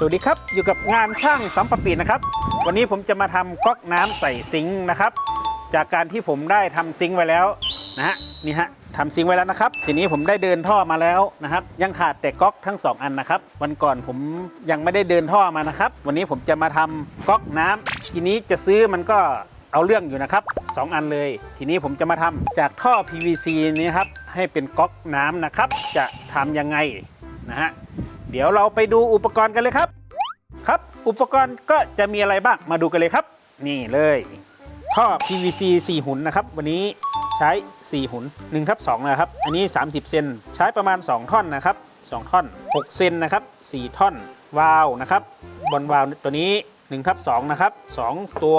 สวัสดีครับ อยู่กับงานช่างสัมปปีนะครับ วันนี้ผมจะมาทำก๊อกน้ำใส่ซิงค์นะครับ จากการที่ผมได้ทำซิงค์ไว้แล้วนะฮะนี่ฮะทำซิงค์ไว้แล้วนะครับ ทีนี้ผมได้เดินท่อมาแล้วนะครับ ยังขาดแต่ก๊อกทั้งสองอันนะครับ วันก่อนผมยังไม่ได้เดินท่อมานะครับ วันนี้ผมจะมาทำก๊อกน้ำทีนี้จะซื้อมันก็เอาเรื่องอยู่นะครับสองอันเลย ทีนี้ผมจะมาทำจากท่อ PVC นี้ครับให้เป็นก๊อกน้ำนะครับ จะทำยังไงนะฮะ เดี๋ยวเราไปดูอุปกรณ์กันเลยครับ ครับ อุปกรณ์ก็จะมีอะไรบ้างมาดูกันเลยครับ นี่เลยท่อ PVC 4 หุ่นนะครับ วันนี้ใช้ 4 หุ่น1ทับ2นะครับ อันนี้ 30 เซนใช้ประมาณ 2 ท่อนนะครับ 2 ท่อน 6 เซนนะครับ 4 ท่อน วาล์วนะครับบนวาล์วตัวนี้1ทับ2นะครับ 2 ตัว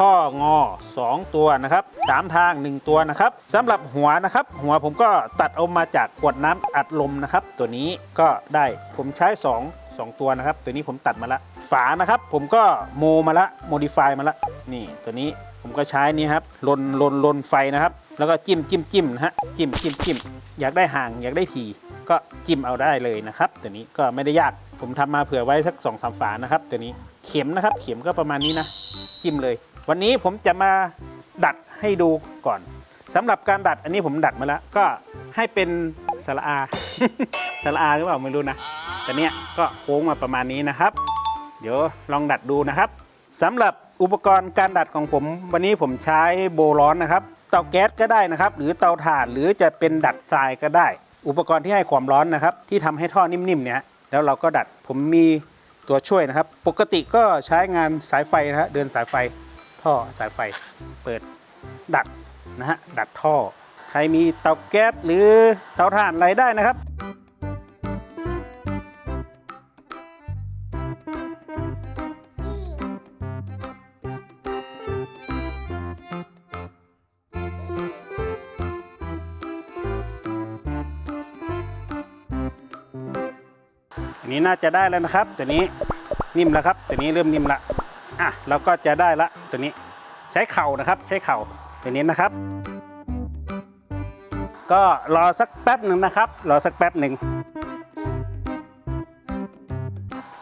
ข้องอ 2 ตัวนะครับ3ทาง 1 ตัวนะครับสำหรับหัวนะครับ หัวผมก็ตัดเอามาจากขวดน้ำอัดลมนะครับ ตัวนี้ก็ได้ผมใช้ 2 2 ตัวนะครับ ตัวนี้ผมตัดมาละ ฝานะครับ ผมก็โมมาละโมดิฟายมาละ นี่ตัวนี้ผมก็ใช้นี่ครับลนลนลนไฟนะครับ แล้วก็จิ้มจิ้มจิ้มนะฮะจิ้มจิ้มจิ้มอยากได้ห่างอยากได้ทีก็จิ้มเอาได้เลยนะครับ ตัวนี้ก็ไม่ได้ยากผมทำมาเผื่อไว้สัก2อสามฝานะครับ ตัวนี้เข็มนะครับ เข็มก็ประมาณนี้นะ จิ้มเลย วันนี้ผมจะมาดัดให้ดูก่อนสำหรับการดัดอันนี้ผมดัดมาแล้ว ก็ให้เป็นสระอาสระอาหรือเปล่าไม่รู้นะแต่เนี้ยก็โค้งมาประมาณนี้นะครับ เดี๋ยวลองดัดดูนะครับสำหรับอุปกรณ์การดัดของผม วันนี้ผมใช้โบร้อนนะครับ เตาแก๊สก็ได้นะครับ หรือเตาถ่านหรือจะเป็นดัดทรายก็ได้ อุปกรณ์ที่ให้ความร้อนนะครับ ที่ทำให้ท่อนิ่มๆเนี่ยแล้วเราก็ดัดผมมีตัวช่วยนะครับ ปกติก็ใช้งานสายไฟนะฮะเดินสายไฟ ท่อสายไฟเปิดดัดนะฮะดัดท่อ ใครมีเตาแก๊สหรือเตาถ่านอะไรได้นะครับอันนี้น่าจะได้แล้วนะครับ ตัวนี้นิ่มแล้วครับ ตัวนี้เริ่มนิ่มละ อะเราก็จะได้ละตัวนี้ใช้เข่านะครับใช้เข่าตัวนี้นะครับ ก็รอสักแป๊บหนึ่งนะครับ รอสักแป๊บหนึ่ง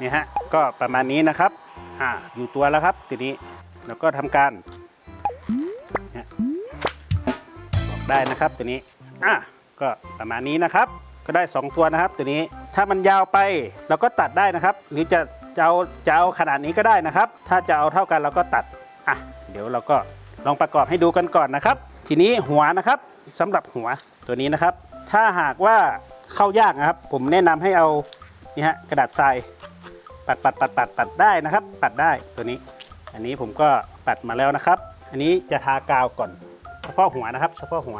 นี่ฮะก็ประมาณนี้นะครับอ่าอยู่ตัวแล้วครับตัวนี้เราก็ทำการเนี่ยบอกได้นะครับตัวนี้อะก็ประมาณนี้นะครับ ก็ได้ 2 ตัวนะครับ ตัวนี้ถ้ามันยาวไปเราก็ตัดได้นะครับ หรือจะ จะเอาจะเอาขนาดนี้ก็ได้นะครับ ถ้าจะเอาเท่ากันเราก็ตัดอะเดี๋ยวเราก็ลองประกอบให้ดูกันก่อนนะครับ ทีนี้หัวนะครับสำหรับหัวตัวนี้นะครับ ถ้าหากว่าเข้ายากนะครับ ผมแนะนำให้เอานี่ฮะกระดาษทรายปัดปัดปัดปัดปัดได้นะครับ ปัดได้ตัวนี้ อันนี้ผมก็ปัดมาแล้วนะครับ อันนี้จะทากาวก่อน เฉพาะหัวนะครับ เฉพาะหัว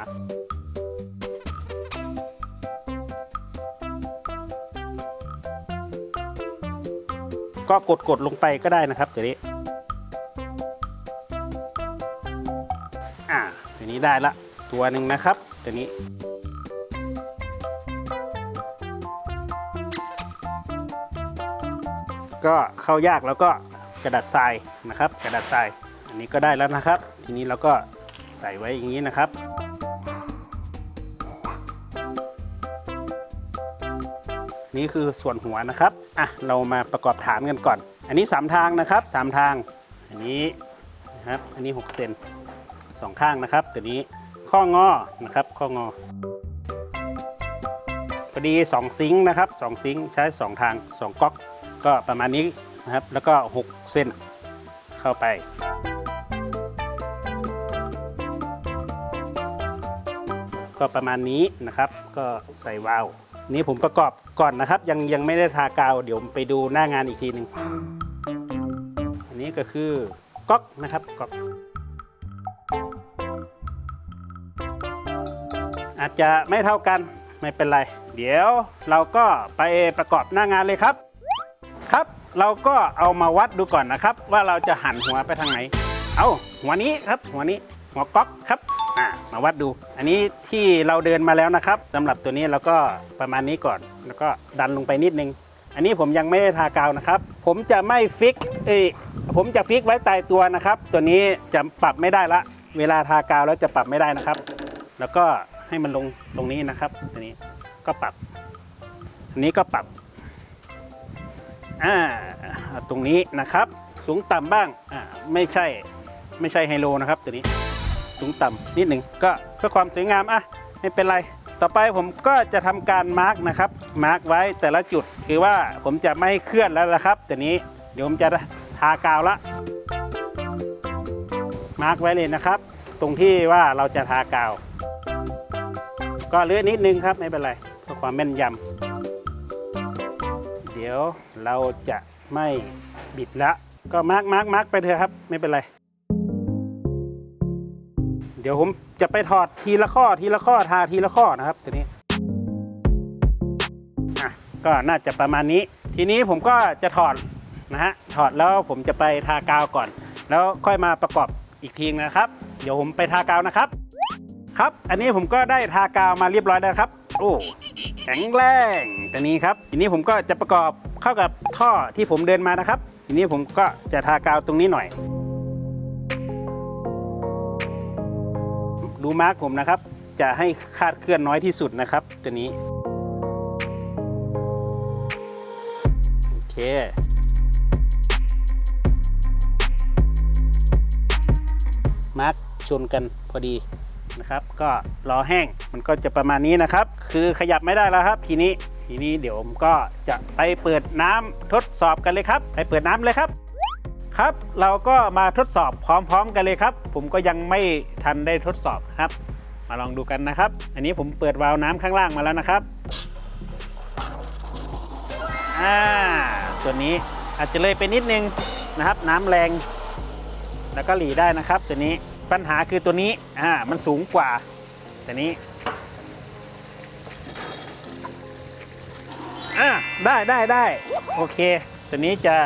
ก็กดกดลงไปก็ได้นะครับตัวนี้อ่าตัวนี้ได้ละตัวหนึ่งนะครับตัวนี้ก็เข้ายากแล้วก็กระดาษทรายนะครับ กระดาษทรายอันนี้ก็ได้แล้วนะครับ ทีนี้เราก็ใส่ไว้อย่างนี้นะครับ นี่คือส่วนหัวนะครับอะเรามาประกอบฐานกันก่อน อันนี้ 3 ทางนะครับ 3 ทาง อันนี้นะครับอันนี้ 6 เซนสองข้างนะครับ ตัวนี้ข้องอนะครับข้องอพอดี 2 ซิงค์นะครับ2ซิงค์ใช้ 2 ทาง 2 ก๊อกก็ประมาณนี้นะครับแล้วก็ 6เซนเข้าไปก็ประมาณนี้นะครับ ก็ใส่วาล์ว นี้ผมประกอบก่อนนะครับ ยังยังไม่ได้ทากาว เดี๋ยวไปดูหน้างานอีกทีหนึ่งอันนี้ก็คือก๊อกนะครับก๊อกอาจจะไม่เท่ากันไม่เป็นไร เดี๋ยวเราก็ไปประกอบหน้างานเลยครับ ครับ เราก็เอามาวัดดูก่อนนะครับ ว่าเราจะหันหัวไปทางไหน เอาหัวนี้ครับ หัวนี้หัวก๊อกครับ อ่ามาวัดดู อันนี้ที่เราเดินมาแล้วนะครับสำหรับตัวนี้เราก็ประมาณนี้ก่อน แล้วก็ดันลงไปนิดนึง อันนี้ผมยังไม่ได้ทากาวนะครับ ผมจะไม่ฟิกเอยผมจะฟิกไว้ตายตัวนะครับ ตัวนี้จะปรับไม่ได้ละ เวลาทากาวแล้วจะปรับไม่ได้นะครับ แล้วก็ให้มันลงตรงนี้นะครับตัวนี้ก็ปรับ อันนี้ก็ปรับอ่าตรงนี้นะครับ สูงต่ำบ้างอ่าไม่ใช่ไม่ใช่ไฮโลนะครับตัวนี้ สูงต่ำนิดหนึ่งก็เพื่อความสวยงามอะไม่เป็นไร ต่อไปผมก็จะทำการมาร์กนะครับมาร์กไว้แต่ละจุดคือว่าผมจะไม่เคลื่อนแล้วนะครับตัวนี้เดี๋ยวผมจะทากาวละมาร์กไว้เลยนะครับ ตรงที่ว่าเราจะทากาว ก็เลื่อนนิดนึงครับไม่เป็นไรเพื่อความแม่นยำเดี๋ยวเราจะไม่บิดละก็มาร์กมาร์กมาร์กไปเถอะครับ ไม่เป็นไร ดี๋ยวผมจะไปถอดทีละข้อทีละข้อทาทีละข้อนะครับทีนี้อะก็น่าจะประมาณนี้ ทีนี้ผมก็จะถอดนะฮะถอดแล้วผมจะไปทากาวก่อน แล้วค่อยมาประกอบอีกทีนะครับ เดี๋ยวผมไปทากาวนะครับ ครับ อันนี้ผมก็ได้ทากาวมาเรียบร้อยแล้วครับ โอ้แข็งแรงตัวนี้ครับ ทีนี้ผมก็จะประกอบเข้ากับท่อที่ผมเดินมานะครับ ทีนี้ผมก็จะทากาวตรงนี้หน่อย ดูมาร์กผมนะครับ จะให้คาดเคลื่อนน้อยที่สุดนะครับ ตัวนี้โอเคมาร์กชนกันพอดีนะครับ ก็รอแห้งมันก็จะประมาณนี้นะครับ คือขยับไม่ได้แล้วครับ ทีนี้ทีนี้เดี๋ยวผมก็จะไปเปิดน้ำทดสอบกันเลยครับ ไปเปิดน้ำเลยครับ ครับ เราก็มาทดสอบพร้อมๆกันเลยครับ ผมก็ยังไม่ทันได้ทดสอบครับ มาลองดูกันนะครับ อันนี้ผมเปิดวาล์วน้ำข้างล่างมาแล้วนะครับอ่าส่วนนี้อาจจะเลยไปนิดนึงนะครับ น้ำแรง แล้วก็หลีได้นะครับตัวนี้ปัญหาคือตัวนี้อ่ามันสูงกว่าตัวนี้อ่าได้ได้ได้โอเคตัวนี้จะ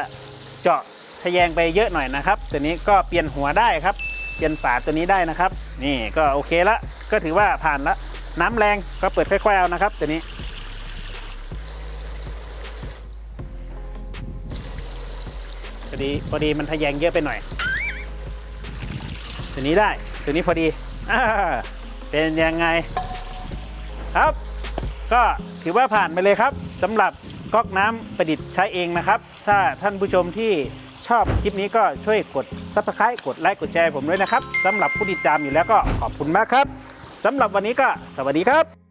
เจาะ ทะแยงไปเยอะหน่อยนะครับ ตัวนี้ก็เปลี่ยนหัวได้ครับ เปลี่ยนฝาตัวนี้ได้นะครับ นี่ก็โอเคละก็ถือว่าผ่านละน้ำแรงก็เปิดค่อยๆเอานะครับตัวนี้พอดีพอดีมันทะแยงเยอะไปหน่อย ตัวนี้ได้ตัวนี้พอดีอเป็นยังไง ครับ ก็ถือว่าผ่านไปเลยครับสำหรับก๊อกน้ำประดิษฐ์ใช้เองนะครับ ถ้าท่านผู้ชมที่ ชอบคลิปนี้ก็ช่วยกดซับสไครต์กดไลค์กดแชร์ผมด้วยนะครับสำหรับผู้ติดตามอยู่แล้วก็ขอบคุณมากครับสำหรับวันนี้ก็สวัสดีครับ